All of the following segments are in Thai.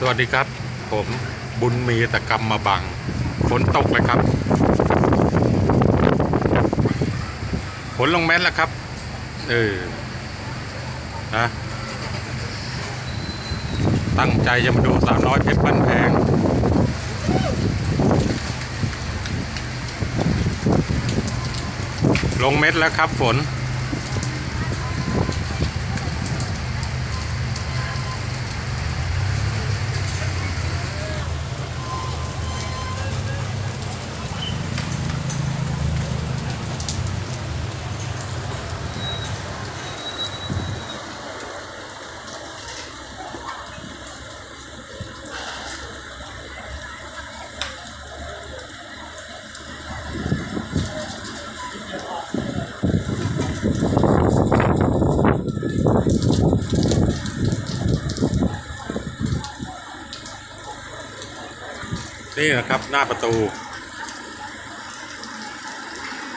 สวัสดีครับ ผมบุญมีตะกรรมมาบังฝนตกเลยครับฝนลงเม็ดแล้วครับ เออนะตั้งใจจะมาดูสาวน้อยเพชรบ้านแพงลงเม็ดแล้วครับฝน นี่นะครับหน้าประตู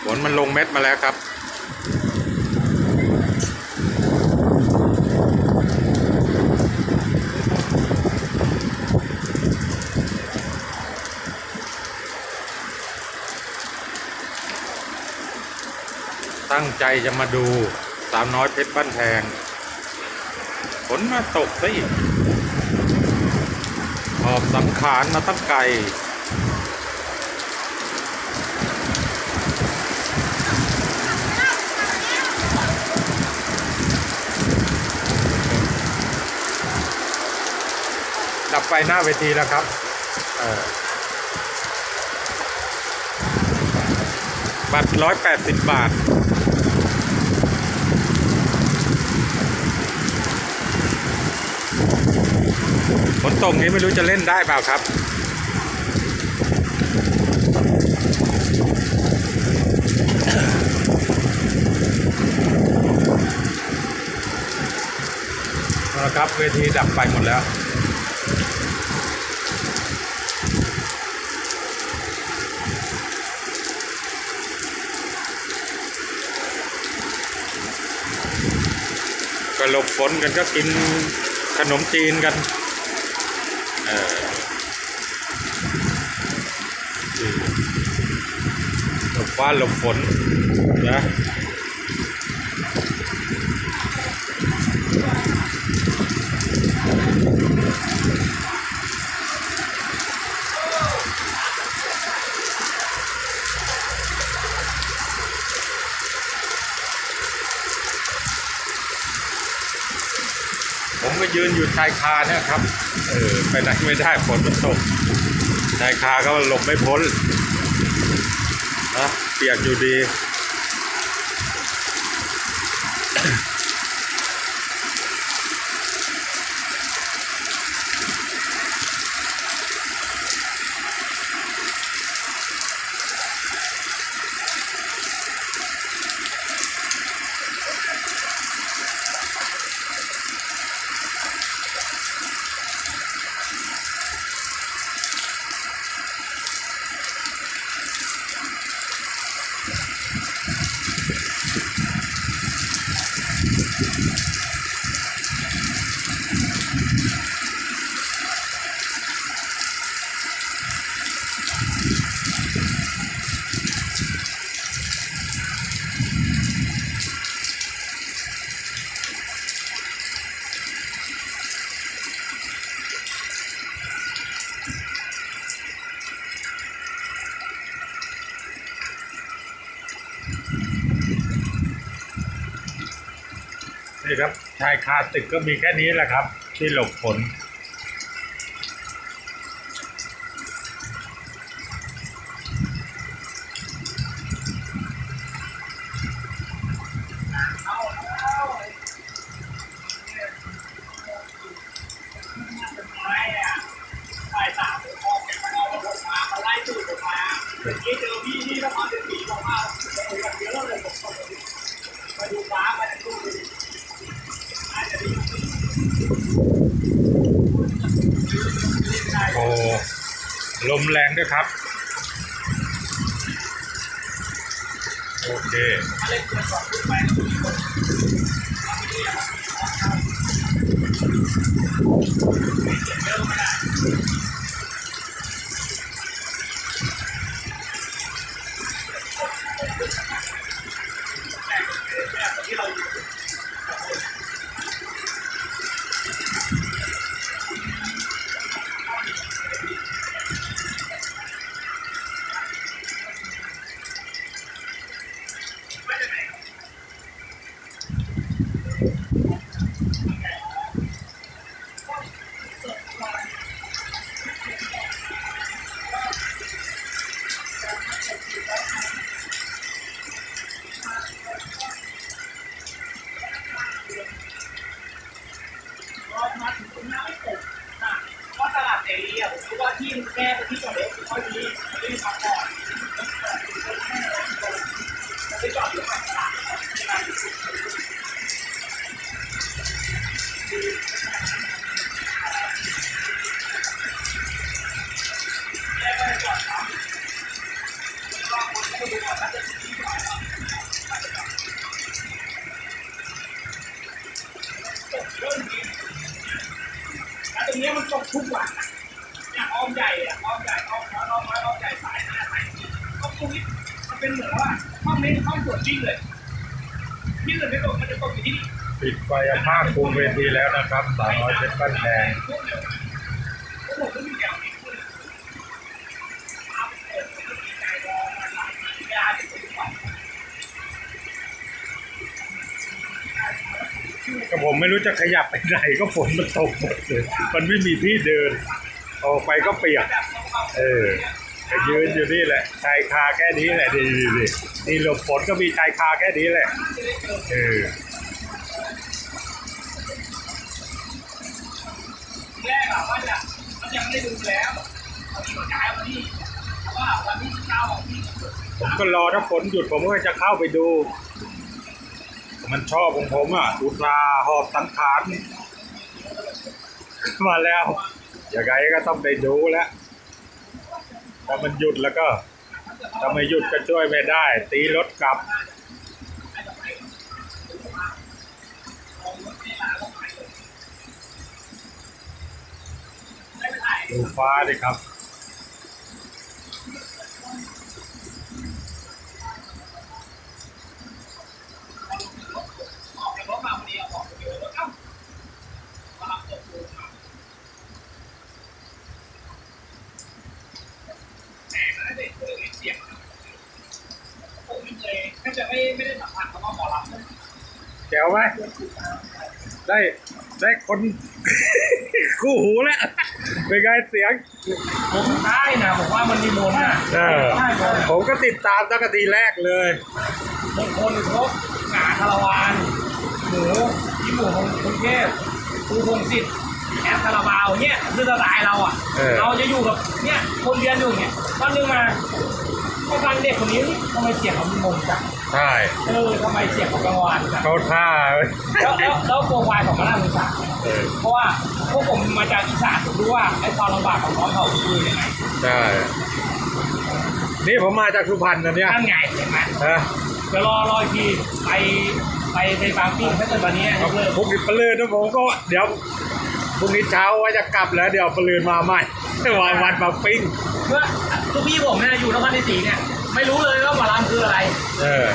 ฝนมันลงเม็ดมาแล้วครับ ตั้งใจจะมาดูสาวน้อยเพชรบ้านแพงฝนมาตกซะอีก อบสังขารมาตั้งไกลดับไฟหน้าเวทีแล้วครับ เออบัตรร้อยแปดสิบบาท ฝนตกนี้ไม่รู้จะเล่นได้เปล่าครับเอาละครับเวทีดับไปหมดแล้วก็หลบฝนกันก็กินขนมจีนกัน เออ หลบฟ้าหลบฝนนะผมก็ยืนอยู่ชายคาเนี่ยครับ เออ ไปไหนไม่ได้ฝนมันตก นายคาก็หลบไม่พ้นนะเปียกอยู่ดี นี่ครับชายคาตึกก็มีแค่นี้แหละครับ ที่หลบฝน บ่ายสามผมออกจากมานอนแล้วผมมามาไล่ตูดผมมาเมื่อกี้เจอพี่ที่นครศรีบอกว่าผมอยากเยอะเลยผมก็มาดูฟ้ามาดูดูดิอาจจะดี โอ้ลมแรงด้วยครับ โอเคอะไรเกิดก่อนขึ้นไปมีคนทำไม่ได้ครับเยอะไม่ได้ ที่เราอยู่ ก็มาถึงตรงหน้าไม่ตกอะเพราะตลาดเสรีอะผมคิดว่า ที่แค่ที่จอดรถคือข้อดีไม่ได้พักผ่อนไปจอดอยู่ข้างตลาดแค่จอดครับแล้วก็คนก็ดูก่อนว่าจะที่จอดตกเรื่องจริง แล้วตรงเนี้ยมันตกทุกวันอะอย่างอ้อมใหญ่อะอ้อมใหญ่อ้อมน้อยอ้อมน้อยอ้อมใหญ่สายหน้าสายนี้ ก็ตรงนี้มันเป็นเหมือนว่าห้องนี้ห้องตรวจวิ่งเลยที่อื่นไม่ตกมันจะตกอยู่ที่นี่ปิดไฟภาคคุมเวทีแล้วนะครับสาวน้อยเพชรบ้านแพงพวกเดียวพวกผมก็มีแนวนี้ขึ้นเอาไปเปิดเป็นที่ใจรอมาหลายเวลาที่ผมบอกก็ผมไม่รู้จะขยับไปไหนก็ฝนมันตกหมดเลย มันไม่มีที่เดิน ออกไปก็เปียก แบบเขาเออ ยืนอยู่นี่แหละชายคาแค่นี้แหละดีดีดีนี่หลบฝนก็มีชายคาแค่นี้แหละเออแรกอะว่าจะมันยังไม่ได้ดูแล้ววันนี้ก็ย้ายวันนี้ว่าวันที่เก้าของพี่ผมก็รอถ้าฝนหยุดผมก็จะเข้าไปดู มันชอบของผมอะอุตราหอบสังขารมาแล้วอย่างไรก็ต้องได้ดูแล้ว ถ้ามันหยุดแล้วก็ถ้าไม่หยุดก็ช่วยไม่ได้ ตีรถกลับ ดูฟ้าดิครับ ออกจากรถมาพอดีออกจากรถเอ้ามารับตัวกูมาแหมแล้วเด็กเคยเสียงผมไม่เคยแทบจะ ไม่ไม่ได้สัมผัสคำว่าหมอลำเลยแจ๋วไหมได้ได้คน คู่หูแล้วเป็นไงเสียง ผมได้นะผมว่ามันมีมนต์อะเออ ได้มนต์ผมก็ติดตามตั้งแต่ทีแรกเลยมงคลครบหงาคาราวานหมูที่หมูของกรุงเทพครูพงศิษฐ์แอปคาราบาวเนี่ยคือสไตล์เราอะ เออ เราจะอยู่กับเนี่ยคนเรียนอยู่เนี่ยวันหนึงมาก็ฟังเด็กคนนี้ทำไมเสียงเขามีมนต์จัง ใช่เออทำไมเสียงของกังวานจังเขาท่าแล้วแล้วแล้วโปรไฟล์ของมันน่าสงสารเออเพราะว่าพวกผมมาจากอีสานผมรู้ว่าไอ้ความลำบากของน้องเขาคือยังไงใช่นี่ผมมาจากสุพรรณนะเนี่ยนั่นไงเห็นไหมนะเดี๋ยวรอรออีกทีไปไปไปบางปิ้งถ้าเกิดวันนี้ยกเลิกพรุ่งนี้ปลืนนะผมก็เดี๋ยวพรุ่งนี้เช้าว่าจะกลับแล้วเดี๋ยวปลืนมาใหม่วันวันมาปิ้งเพื่อทุกพี่ผมเนี่ยอยู่นครศรีศรีเนี่ย ไม่รู้เลยว่าหมอลำคืออะไร เออ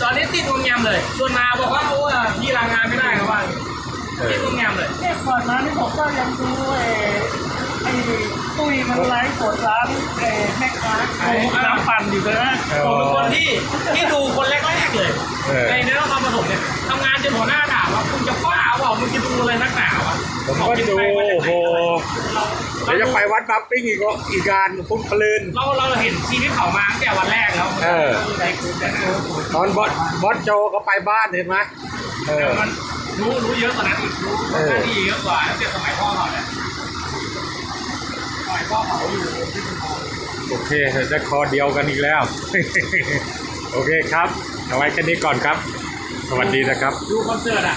ตอนนี้ติดงมงำเลยชวนมาบอกว่าโอ้ยพี่ลางานไม่ได้ครับว่าเอติอ ดงมงำเลยเนี่ยก่อนหน้านี้ผมก็ยังดูไอ้ไอ้ตุ้ยมันไลฟ์สดร้านไอ้แม่ค้าขายน้ำปั่นอยู่เลยนะผมเป็นคนที่ที่ดูคนแรกๆเลย เออ ในในนครปฐมเนี่ยทำงานจนหัวหน้าด่า ว่าคุณจะบ้าเปล่ามึงจะดูอะไรนักหนาวะผมก็ดูโอ้โหเดี๋ยวจะไปวัดบัฟปิ้งอีกก็อีกการพรุ่งปลืนเราเราเห็นชีวิตเขามาตั้งแต่วันแรกแล้วเออใจคุณแต่ดูตอนบอสบอสโจก็ไปบ้านเห็นไหมเออมันรู้รู้เยอะกว่านั้นอีกรู้เออหน้าที่เยอะกว่าตั้งแต่สมัยพ่อเขาเนี่ยสมัยพ่อเขาอยู่ที่ชุมพรโอเคเราจะคอเดียวกันอีกแล้ว โอเคครับ เอาไว้แค่นี้ก่อนครับ สวัสดีนะครับ ดูคอนเสิร์ตอะ